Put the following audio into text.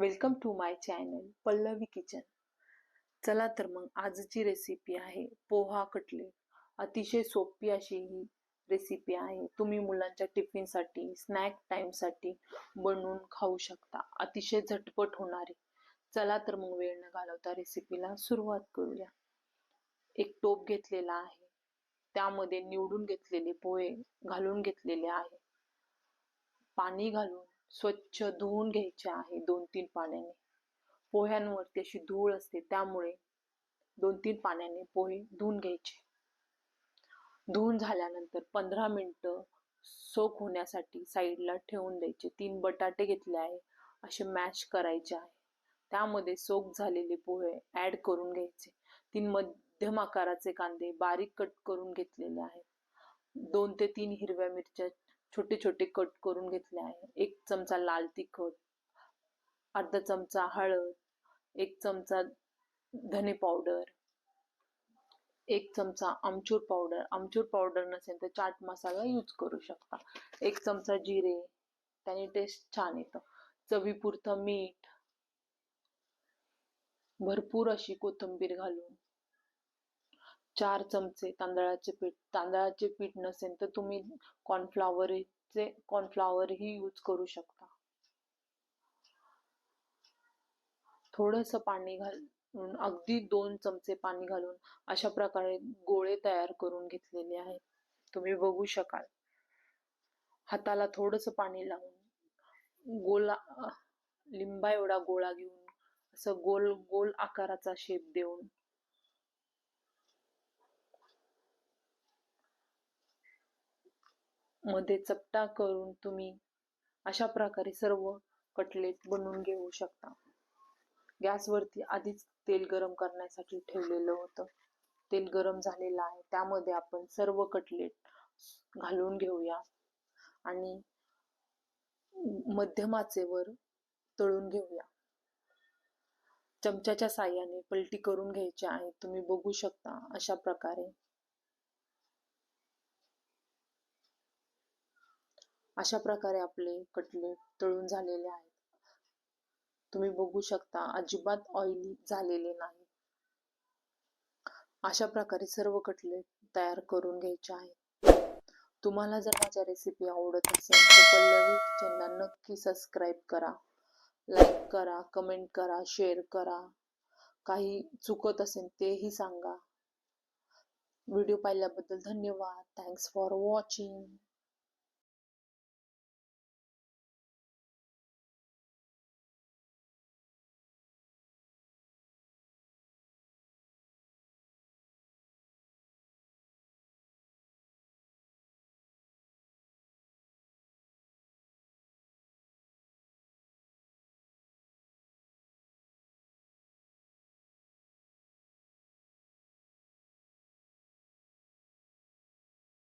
Welcome to my channel Pallavi kitchen चला तर मग आजची रेसिपी आहे पोहा कटलेट. अतिशय सोपी अशी ही रेसिपी आहे. तुम्ही मुलांच्या टिफिनसाठी स्नॅक टाईमसाठी बनवून खाऊ शकता. अतिशय झटपट होणारी. चला तर मग वेळ न घालवता रेसिपीला सुरुवात करूया. एक टोप घेतलेला आहे. त्यामध्ये निवडून घेतलेले पोहे घालून घेतलेले आहे. पाणी घालून स्वच्छ धुवून घ्यायचे आहे दोन तीन पाण्याने. पोह्यांवरती अशी धूळ असते त्यामुळे दोन तीन पाण्याने पोहे धुवून घ्यायचे. धुवून झाल्यानंतर पंधरा मिनटं सोक होण्यासाठी साईडला ठेवून द्यायचे. तीन बटाटे घेतले आहे असे मॅश करायचे आहे. त्यामध्ये सोक झालेले पोहे ॲड करून घ्यायचे. तीन मध्यम आकाराचे कांदे बारीक कट करून घेतलेले आहेत. दोन ते तीन हिरव्या मिरच्या छोटे छोटे कट करून घेतले आहे. एक चमचा लाल तिखट अर्धा चमचा हळद एक चमचा धने पावडर एक चमचा आमचूर पावडर. आमचूर पावडर नसेल तर चाट मसाला यूज करू शकता. एक चमचा जिरे त्याने टेस्ट छान येतं. चवीपुरतं मीठ भरपूर अशी कोथिंबीर घालून चार चमचे तांदळाचे पीठ तांदळाचे पीठ नसेल तर तुम्ही कॉर्नफ्लॉवरचे कॉर्नफ्लॉवरही यूज करू शकता. थोडस पाणी घालून अगदी दोन चमचे पाणी घालून अशा प्रकारे गोळे तयार करून घेतलेले आहेत. तुम्ही बघू शकाल. हाताला थोडस पाणी लावून गोला लिंबा एवढा गोळा घेऊन असं गोल गोल आकाराचा शेप देऊन मध्ये चपटा करून तुम्ही अशा प्रकारे सर्व कटलेट बनवून घेऊ शकता. गॅसवरती आधीच तेल गरम करण्यासाठी ठेवलेलं होतं. तेल गरम झालेलं आहे. त्यामध्ये आपण सर्व कटलेट घालून घेऊया. आणि मध्यमाचेवर तळून घेऊया. चमच्याच्या साह्याने पलटी करून घ्यायची आहे. तुम्ही बघू शकता अशा प्रकारे. अशा प्रकारे आपले कटलेट तळून झालेले आहेत. तुम्ही बघू शकता अजिबात ऑइली झालेले नाही. अशा प्रकारे सर्व कटलेट तयार करून घ्यायचे आहेत. तुम्हाला जर माझ्या रेसिपी आवडत असेल तर पल्लवी किचनला नक्की सबस्क्राईब करा. लाईक करा कमेंट करा शेअर करा. काही चुकत असेल तेही सांगा. व्हिडिओ पाहिल्याबद्दल धन्यवाद. Thanks for watching